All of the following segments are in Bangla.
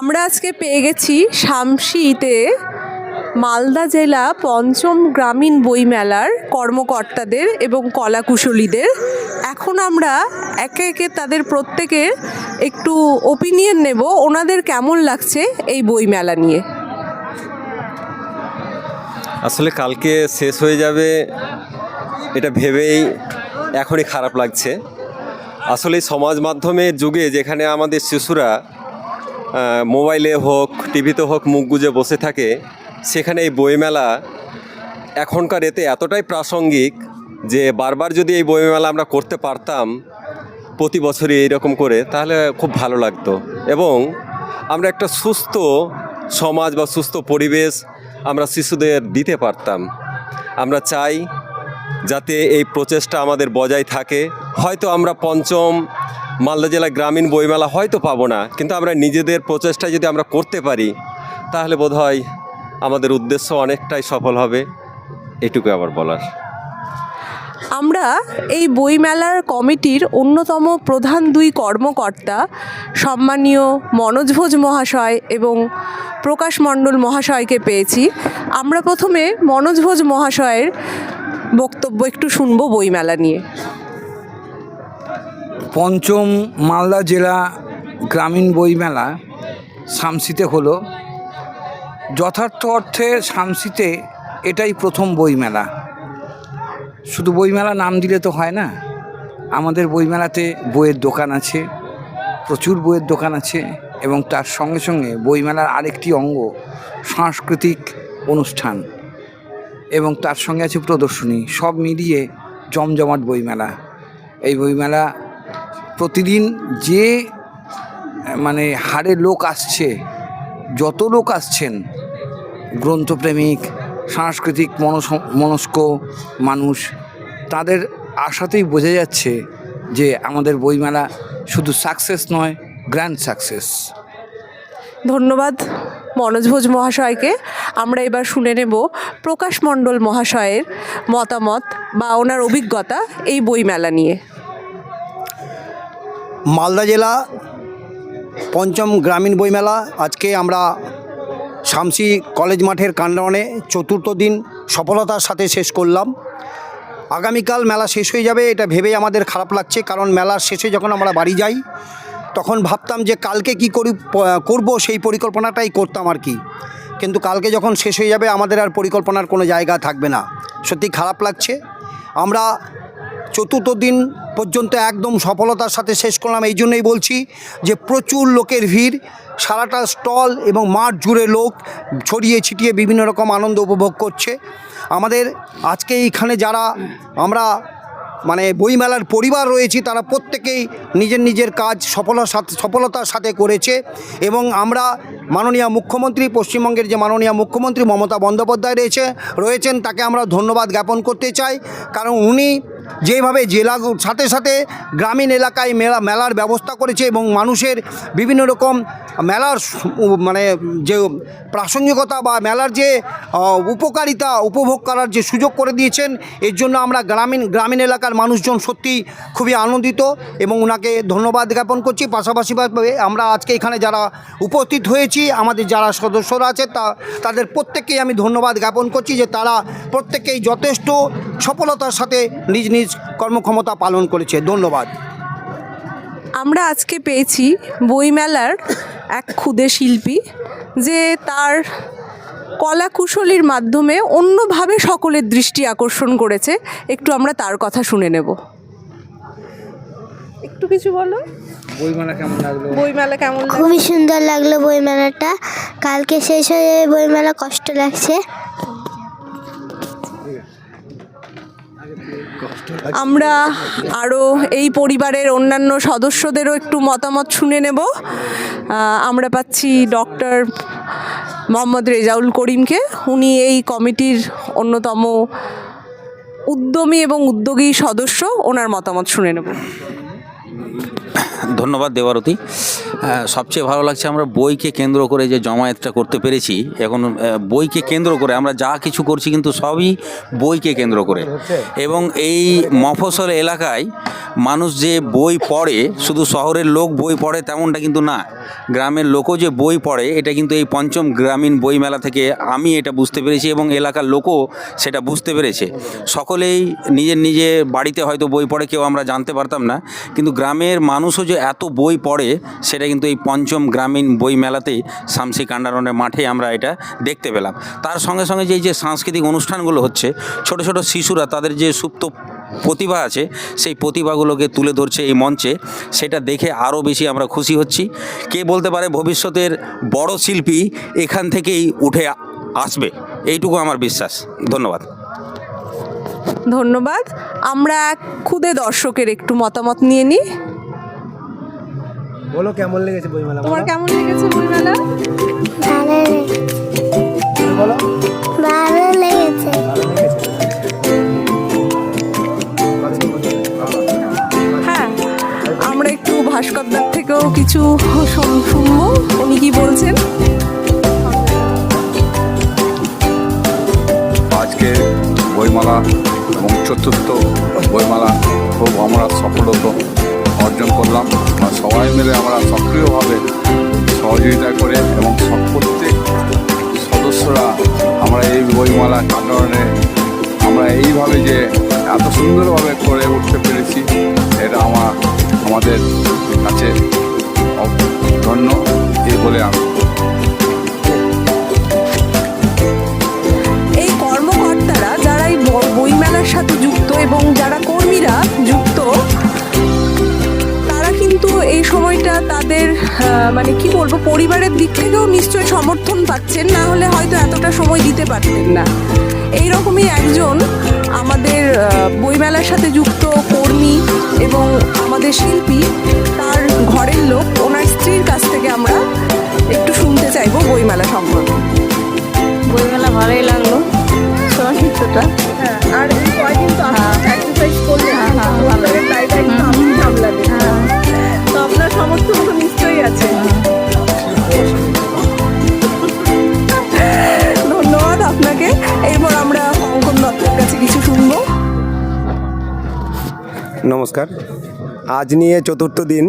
আমরা আজকে পেয়ে গেছি শামসিতে মালদা জেলা পঞ্চম গ্রামীণ বইমেলার কর্মকর্তাদের এবং কলাকুশলীদের। এখন আমরা একে একে তাদের প্রত্যেকের একটু ওপিনিয়ন নেব, ওনাদের কেমন লাগছে এই বইমেলা নিয়ে? আসলে কালকে শেষ হয়ে যাবে এটা ভেবেই এখনই খারাপ লাগছে। আসলে সমাজ মাধ্যমের যুগে যেখানে আমাদের শিশুরা মোবাইলে হোক, টিভিতে হোক, মুখ গুজে বসে থাকে, সেখানে এই বইমেলা এখনকার এতে এতটাই প্রাসঙ্গিক যে বারবার যদি এই বইমেলা আমরা করতে পারতাম প্রতি বছরই এইরকম করে, তাহলে খুব ভালো লাগতো। এবং আমরা একটা সুস্থ সমাজ বা সুস্থ পরিবেশ আমরা শিশুদের দিতে পারতাম। আমরা চাই যাতে এই প্রচেষ্টা আমাদের বজায় থাকে। হয়তো আমরা পঞ্চম মালদা জেলা গ্রামীণ বইমেলা হয়তো পাবো না, কিন্তু আমরা নিজেদের প্রচেষ্টা যদি আমরা করতে পারি, তাহলে বোধহয় আমাদের উদ্দেশ্য অনেকটাই সফল হবে, এটুকু আবার বলার। আমরা এই বইমেলার কমিটির অন্যতম প্রধান দুই কর্মকর্তা সম্মানীয় মনোজ ভোজ মহাশয় এবং প্রকাশ মণ্ডল মহাশয়কে পেয়েছি। আমরা প্রথমে মনোজ ভোজ মহাশয়ের বক্তব্য একটু শুনব বইমেলা নিয়ে। পঞ্চম মালদা জেলা গ্রামীণ বইমেলা শামসিতে হলো। যথার্থ অর্থে শামসিতে এটাই প্রথম বইমেলা শুধু বইমেলা নাম দিলে তো হয় না। আমাদের বইমেলাতে বইয়ের দোকান আছে, প্রচুর বইয়ের দোকান আছে এবং তার সঙ্গে সঙ্গে বইমেলার আরেকটি অঙ্গ সাংস্কৃতিক অনুষ্ঠান এবং তার সঙ্গে আছে প্রদর্শনী। সব মিলিয়ে জমজমাট বইমেলা এই বইমেলা প্রতিদিন যে মানে হারে লোক আসছে, যত লোক আসছেন, গ্রন্থপ্রেমিক, সাংস্কৃতিক মনস, মনস্ক মানুষ, তাদের আশাতেই বোঝা যাচ্ছে যে আমাদের বইমেলা শুধু সাকসেস নয় গ্র্যান্ড সাকসেস ধন্যবাদ মনোজ ভোজ মহাশয়কে। আমরা এবার শুনে নেব প্রকাশ মণ্ডল মহাশয়ের মতামত বা ওনার অভিজ্ঞতা এই বইমেলা নিয়ে। মালদা জেলা পঞ্চম গ্রামীণ বইমেলা। আজকে আমরা শামসি কলেজ মাঠের কাণ্ডনে চতুর্থ দিন সফলতার সাথে শেষ করলাম। আগামীকাল মেলা শেষ হয়ে যাবে, এটা ভেবেই আমাদের খারাপ লাগছে, কারণ মেলার শেষে যখন আমরা বাড়ি যাই, তখন ভাবতাম যে কালকে কি করি করব সেই পরিকল্পনাটাই করতাম আর কি। কিন্তু কালকে যখন শেষ হয়ে যাবে, আমাদের আর পরিকল্পনার কোনো জায়গা থাকবে না। সত্যি খারাপ লাগছে। আমরা চতুর্থ দিন পর্যন্ত একদম সফলতার সাথে শেষ করলাম। এই জন্যই বলছি যে প্রচুর লোকের ভিড়, সারাটা স্টল এবং মাঠ জুড়ে লোক ছড়িয়ে ছিটিয়ে বিভিন্ন রকম আনন্দ উপভোগ করছে। আমাদের আজকে এইখানে যারা আমরা মানে বইমেলার পরিবার রয়েছি, তারা প্রত্যেকেই নিজের নিজের কাজ সফলতার সাথে সফলতার সাথে করেছে এবং আমরা মাননীয় মুখ্যমন্ত্রী, পশ্চিমবঙ্গের যে মাননীয় মুখ্যমন্ত্রী মমতা বন্দ্যোপাধ্যায় রয়েছে, রয়েছেন, তাকে আমরা ধন্যবাদ জ্ঞাপন করতে চাই। কারণ উনি যেভাবে জেলা সাথে সাথে গ্রামীণ এলাকায় মেলা, মেলার ব্যবস্থা করেছে এবং মানুষের বিভিন্ন রকম মেলার মানে যে প্রাসঙ্গিকতা বা মেলার যে উপকারিতা উপভোগ করার যে সুযোগ করে দিয়েছেন, এর জন্য আমরা গ্রামীণ গ্রামীণ এলাকার মানুষজন সত্যি খুবই আনন্দিত এবং ওনাকে ধন্যবাদ জ্ঞাপন করছি। পাশাপাশিভাবে আমরা আজকে এখানে যারা উপস্থিত হয়েছি, আমাদের যারা সদস্যরা আছে, তা, তাদের প্রত্যেককেই আমি ধন্যবাদ জ্ঞাপন করছি যে তারা প্রত্যেকেই যথেষ্ট সফলতার সাথে নিজ নিজ কর্মক্ষমতা পালন করেছে। ধন্যবাদ। আমরা আজকে পেয়েছি বইমেলার এক ক্ষুদে শিল্পী যে তার কলাকুশলীর মাধ্যমে অন্যভাবে সকলের দৃষ্টি আকর্ষণ করেছে। একটু আমরা তার কথা শুনে নেব। একটু কিছু বলো। বইমেলা কেমন লাগল? বইমেলা কেমন খুবই সুন্দর লাগল বইমেলাটা। কালকে শেষ হয়ে বইমেলা কষ্ট লাগছে। আমরা আরও এই পরিবারের অন্যান্য সদস্যদেরও একটু মতামত শুনে নেব। আমরা পাচ্ছি ডক্টর মোহাম্মদ রেজাউল করিমকে। উনি এই কমিটির অন্যতম উদ্যমী এবং উদ্যোগী সদস্য। ওনার মতামত শুনে নেব। ধন্যবাদ দেবারতী। সবচেয়ে ভালো লাগছে আমরা বইকে কেন্দ্র করে যে জমায়েতটা করতে পেরেছি, এখন বইকে কেন্দ্র করে আমরা যা কিছু করছি কিন্তু সবই বইকে কেন্দ্র করে। এবং এই মফসল এলাকায় মানুষ যে বই পড়ে, শুধু শহরের লোক বই পড়ে তেমনটা কিন্তু না, গ্রামের লোকও যে বই পড়ে, এটা কিন্তু এই পঞ্চম গ্রামীণ বই মেলা থেকে আমি এটা বুঝতে পেরেছি এবং এলাকার লোকও সেটা বুঝতে পেরেছে। সকলেই নিজের নিজে বাড়িতে হয়তো বই পড়ে, কেউ আমরা জানতে পারতাম না, কিন্তু গ্রামের মানুষও যে এত বই পড়ে, সেটা কিন্তু এই পঞ্চম গ্রামীণ বই মেলাতেই শামসি কান্ডারনের মাঠে আমরা এটা দেখতে পেলাম। তার সঙ্গে সঙ্গে যে যে সাংস্কৃতিক অনুষ্ঠানগুলো হচ্ছে, ছোট ছোট শিশুরা তাদের যে সুপ্ত প্রতিভা আছে, সেই প্রতিভাগুলোকে তুলে ধরছে এই মঞ্চে, সেটা দেখে আরও বেশি আমরা খুশি হচ্ছি। কে বলতে পারে ভবিষ্যতের বড় শিল্পী এখান থেকেই উঠে আসবে। এইটুকু আমার বিশ্বাস। ধন্যবাদ। ধন্যবাদ। আমরা ক্ষুদে দর্শকের একটু মতামত নিয়ে নিই। বলো কেমন লেগেছে বইমেলা? তোমার কেমন লেগেছে বইমেলা? ভালো লেগেছে বলো। ভালো লেগেছে। হ্যাঁ আমরা একটু ভাস্করদার থেকেও কিছু শুন- শুনব। উনি কি বলছেন? আজকে বইমালা এবং চতুর্থ বইমালা খুব আমরা সফলতা অর্জন করলাম। সবাই মিলে আমরা সক্রিয়ভাবে সহযোগিতা করে এবং প্রত্যেক সদস্যরা আমরা এই বইমালা কারণে আমরা এইভাবে যে এত সুন্দরভাবে করে উঠতে পাচ্ছেন না হলে হয়তো এতটা সময় দিতে পারতেন না। এই রকমই একজন আমাদের বইমেলার সাথে যুক্ত কর্মী এবং আমাদের শিল্পী তার ঘরের লোক। ওনার স্ত্রীর কাছ থেকে আমরা একটু শুনতে চাইব বইমেলা সম্পর্কে। বইমেলা ভালোই লাগল সঙ্গীতটা হ্যাঁ আর কয়দিন তো হ্যাঁ। করলেন হ্যাঁ, হ্যাঁ, দায়টা একটু তো আপনার সমর্থন তো নিশ্চয়ই আছে। এরপর আমরা কঙ্কন দত্তের কাছে কিছু শুনব নমস্কার। আজ নিয়ে চতুর্থ দিন।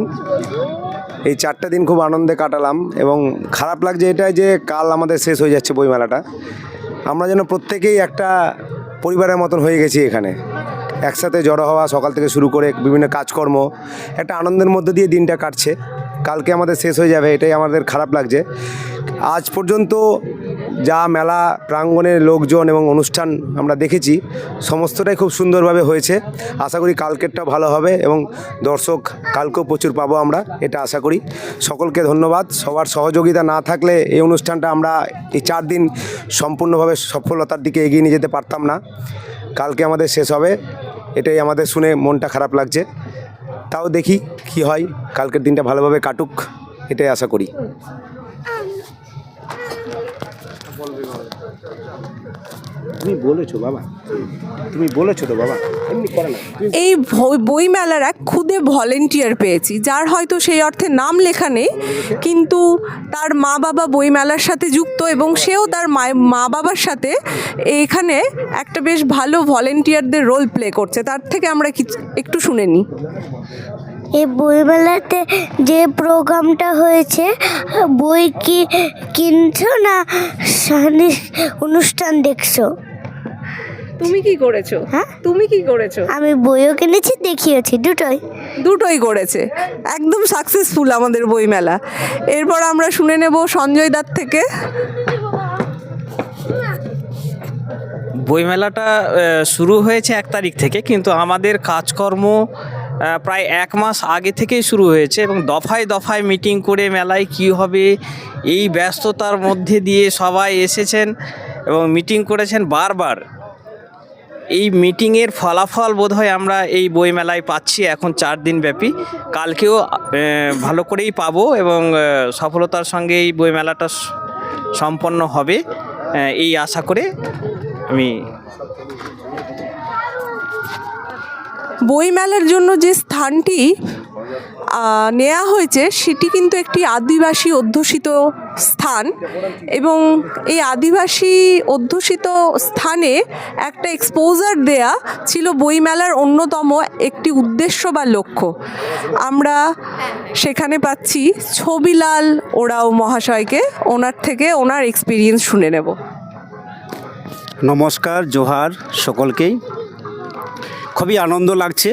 এই চারটে দিন খুব আনন্দে কাটালাম এবং খারাপ লাগছে এটাই যে কাল আমাদের শেষ হয়ে যাচ্ছে বইমেলাটা। আমরা যেন প্রত্যেকেই একটা পরিবারের মতন হয়ে গেছি এখানে। একসাথে জড়ো হওয়া, সকাল থেকে শুরু করে বিভিন্ন কাজকর্ম, একটা আনন্দের মধ্যে দিয়ে দিনটা কাটছে। কালকে আমাদের শেষ হয়ে যাবে, এটাই আমাদের খারাপ লাগছে। আজ পর্যন্ত যা মেলা, প্রাঙ্গণের লোকজন এবং অনুষ্ঠান আমরা দেখেছি, সমস্তটাই খুব সুন্দরভাবে হয়েছে। আশা করি কালকেরটা ভালো হবে এবং দর্শক কালকেও প্রচুর পাবো আমরা, এটা আশা করি। সকলকে ধন্যবাদ। সবার সহযোগিতা না থাকলে এই অনুষ্ঠানটা আমরা এই চার দিন সম্পূর্ণভাবে সফলতার দিকে এগিয়ে নিয়ে যেতে পারতাম না। কালকে আমাদের শেষ হবে, এটাই আমাদের শুনে মনটা খারাপ লাগছে। তাও দেখি কি হয়, কালকের দিনটা ভালোভাবে কাটুক, এটাই আশা করি। তুমি বলেছ বাবা। তুমি বলেছ তো বাবা। এমনি করে না। এই বইমেলার এক খুদে ভলেন্টিয়ার পেয়েছি যার হয়তো সেই অর্থে নাম লেখা নেই কিন্তু তার মা বাবা বইমেলার সাথে যুক্ত এবং সেও তার মা- মা বাবার সাথে এখানে একটা বেশ ভালো ভলেন্টিয়ারদের রোল প্লে করছে। তার থেকে আমরা একটু শুনে নিই। এই বইমেলাতে যে প্রোগ্রামটা হয়েছে বই কি কিনছো না অনুষ্ঠান দেখছ? তুমি কি করেছ? হ্যাঁ? তুমি কি করেছ? আমি বইও কিনেছি দেখিয়েছি দুটোই। দুটোই করেছে। একদম সাকসেসফুল আমাদের বইমেলা। এরপর আমরা শুনে নেব সঞ্জয় দার থেকে। বইমেলাটা শুরু হয়েছে এক তারিখ থেকে কিন্তু আমাদের কাজকর্ম প্রায় এক মাস আগে থেকেই শুরু হয়েছে এবং দফায় দফায় মিটিং করে মেলায় কি হবে এই ব্যস্ততার মধ্যে দিয়ে সবাই এসেছেন এবং মিটিং করেছেন বারবার। এই মিটিংয়ের ফলাফল বোধহয় আমরা এই বইমেলায় পাচ্ছি এখন চার দিন ব্যাপী। কালকেও ভালো করেই পাবো এবং সফলতার সঙ্গে এই বইমেলাটা সম্পন্ন হবে এই আশা করে আমি বইমেলার জন্য যে স্থানটি নেওয়া হয়েছে, সেটি কিন্তু একটি আদিবাসী অধ্যুষিত স্থান এবং এই আদিবাসী অধ্যুষিত স্থানে একটা এক্সপোজার দেয়া ছিল বইমেলার অন্যতম একটি উদ্দেশ্য বা লক্ষ্য। আমরা সেখানে পাচ্ছি ছবিলাল ওরাও মহাশয়কে, ওনার থেকে ওনার এক্সপিরিয়েন্স শুনে নেব। নমস্কার, জোহার সকলকেই। খুবই আনন্দ লাগছে।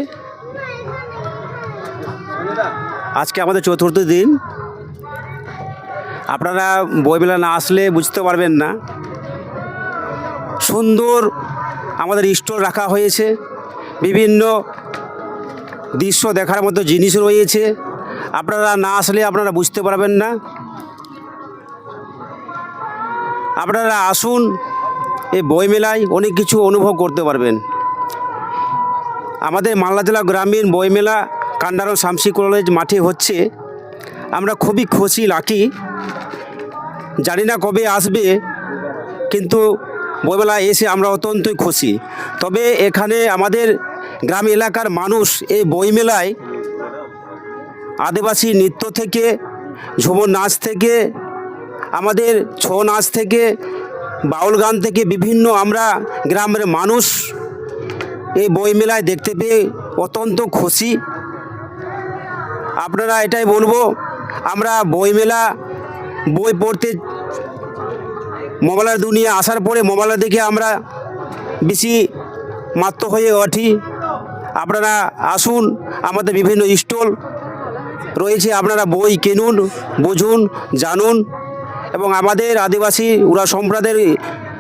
আজকে আমাদের চতুর্থ দিন। আপনারা বইমেলা না আসলে বুঝতে পারবেন না। সুন্দর আমাদের স্টল রাখা হয়েছে। বিভিন্ন দৃশ্য দেখার মতো জিনিস রয়েছে। আপনারা না আসলে আপনারা বুঝতে পারবেন না। আপনারা আসুন এই বইমেলায়, অনেক কিছু অনুভব করতে পারবেন। আমাদের মালদা জেলা গ্রামীণ বইমেলা কান্ডারো শামসি কলেজ মাঠে হচ্ছে। আমরা খুবই খুশি লাকি জানি না কবে আসবে, কিন্তু বইমেলা এসে আমরা অত্যন্তই খুশি। তবে এখানে আমাদের গ্রাম এলাকার মানুষ এই বইমেলায় আদিবাসী নৃত্য থেকে, ঝুমুর নাচ থেকে, আমাদের ছৌ নাচ থেকে, বাউল গান থেকে বিভিন্ন আমরা গ্রামের মানুষ এই বইমেলায় দেখতে পেয়ে অত্যন্ত খুশি। আপনারা এটাই বলব, আমরা বইমেলা, বই পড়তে মোবাইলের দুনিয়া আসার পরে মোবাইলে দেখে আমরা বেশি মাত্র হয়ে ওঠি। আপনারা আসুন, আমাদের বিভিন্ন স্টল রয়েছে, আপনারা বই কিনুন, বুঝুন, জানুন এবং আমাদের আদিবাসী উরা সম্প্রদায়ের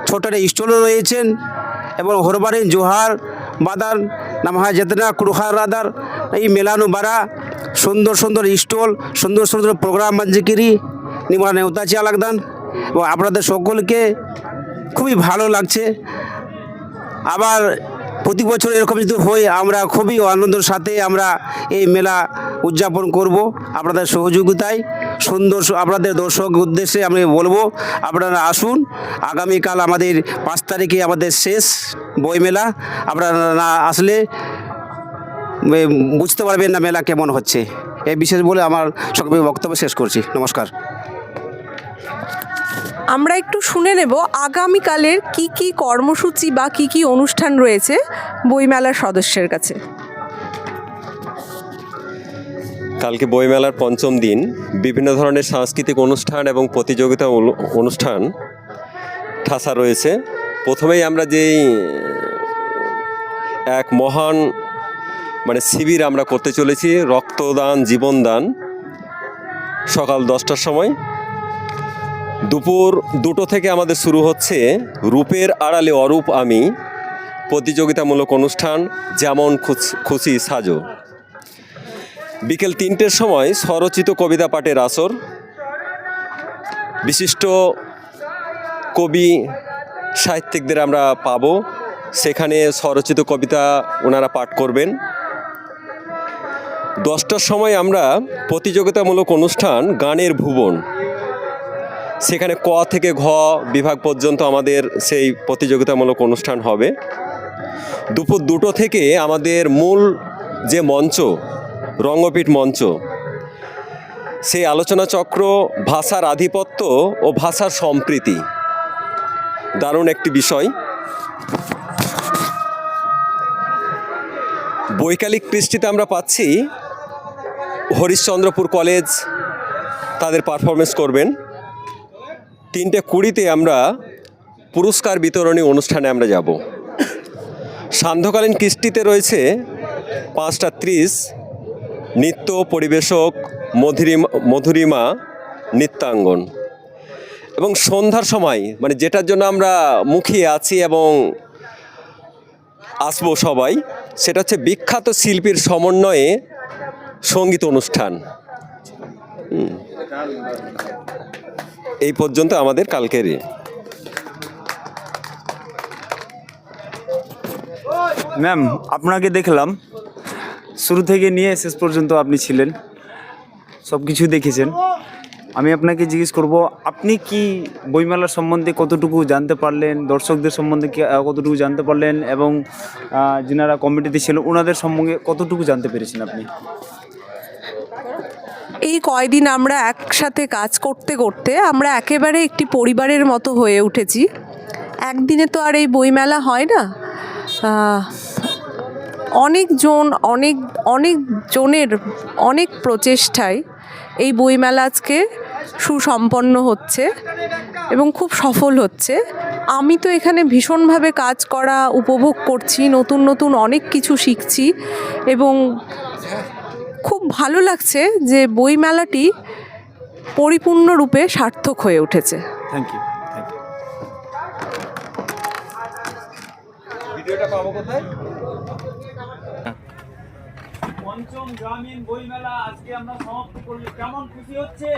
ছোট স্টলও রয়েছেন এবং হরবারিন জোহার, বাদার নামহা যেতনা কুরুখার রাদার, এই মেলানো বাড়া সুন্দর সুন্দর স্টল, সুন্দর সুন্দর প্রোগ্রাম মঞ্জিকিরি নিমা চিয়া লাগদান এবং আপনাদের সকলকে খুবই ভালো লাগছে। আবার প্রতি বছর এরকম যদি হয়, আমরা খুবই আনন্দের সাথে আমরা এই মেলা উদযাপন করব আপনাদের সহযোগিতায়। সুন্দর আপনাদের দর্শক উদ্দেশ্যে আমি বলব, আপনারা আসুন। আগামীকাল আমাদের পাঁচ তারিখে আমাদের শেষ বইমেলা। আপনারা না আসলে বুঝতে পারবেন না মেলা কেমন হচ্ছে। এই বিশেষ বলে আমার সকল বক্তব্য শেষ করছি। নমস্কার। আমরা একটু শুনে নেব আগামীকালের কি কি কর্মসূচি বা কি কি অনুষ্ঠান রয়েছে বইমেলার সদস্যের কাছে। কালকে বইমেলার পঞ্চম দিন। বিভিন্ন ধরনের সাংস্কৃতিক অনুষ্ঠান এবং প্রতিযোগিতা অনুষ্ঠান ঠাসা রয়েছে। প্রথমেই আমরা যেই এক মহান মানে শিবির আমরা করতে চলেছি, রক্তদান, জীবনদান, সকাল দশটার সময়। দুপুর দুটো থেকে আমাদের শুরু হচ্ছে রূপের আড়ালে অরূপ আমি প্রতিযোগিতামূলক অনুষ্ঠান, যেমন খুশি সাজো। বিকেল তিনটের সময় স্বরচিত কবিতা পাঠের আসর। বিশিষ্ট কবি সাহিত্যিকদের আমরা পাব। সেখানে স্বরচিত কবিতা ওনারা পাঠ করবেন। দশটার সময় আমরা প্রতিযোগিতামূলক অনুষ্ঠান গানের ভুবন। সেখানে ক থেকে ঘ বিভাগ পর্যন্ত আমাদের সেই প্রতিযোগিতামূলক অনুষ্ঠান হবে। দুপুর দুটো থেকে আমাদের মূল যে মঞ্চ, রঙ্গপীঠ মঞ্চ, সেই আলোচনা চক্র, ভাষার আধিপত্য ও ভাষার সম্প্রীতি। দারুণ একটি বিষয়। বৈকালিক পৃষ্ঠিতে আমরা পাচ্ছি হরিশ্চন্দ্রপুর কলেজ তাদের পারফরমেন্স করবেন। তিনটে কুড়িতে আমরা পুরস্কার বিতরণী অনুষ্ঠানে আমরা যাব। সান্ধ্যকালীন কৃষ্টিতে রয়েছে পাঁচটা ত্রিশ, নৃত্য পরিবেশক মধুরিমা মধুরিমা নৃত্যাঙ্গন। এবং সন্ধ্যার সময় মানে যেটার জন্য আমরা মুখিয়ে আছি এবং আসব সবাই সেটা হচ্ছে বিখ্যাত শিল্পীর সমন্বয়ে সংগীত অনুষ্ঠান। এই পর্যন্ত আমাদের কালকের ম্যাম, আপনাকে দেখলাম। শুরু থেকে নিয়ে শেষ পর্যন্ত আপনি ছিলেন। সব কিছু দেখেছেন। আমি আপনাকে জিজ্ঞেস করব, আপনি কি বইমেলার সম্বন্ধে কতটুকু জানতে পারলেন, দর্শকদের সম্বন্ধে কি- কতটুকু জানতে পারলেন এবং যিনারা কমিটিতে ছিল ওনাদের সম্বন্ধে কতটুকু জানতে পেরেছেন আপনি? এই কয়দিন আমরা একসাথে কাজ করতে করতে আমরা একেবারে একটি পরিবারের মতো হয়ে উঠেছি। একদিনে তো আর এই বইমেলা হয় না। অনেকজন, অনেক অনেক জনের অনেক প্রচেষ্টায় এই বইমেলা আজকে সুসম্পন্ন হচ্ছে এবং খুব সফল হচ্ছে। আমি তো এখানে ভীষণভাবে কাজ করা উপভোগ করছি নতুন নতুন অনেক কিছু শিখছি এবং খুব ভালো লাগছে যে বইমেলাটি পরিপূর্ণরূপে সার্থক হয়ে উঠেছে। থ্যাংক ইউ থ্যাংক ইউ পঞ্চম গ্রামীণ বইমেলা আজকে আমরা সমাপ্ত করলে কেমন খুশি হচ্ছে?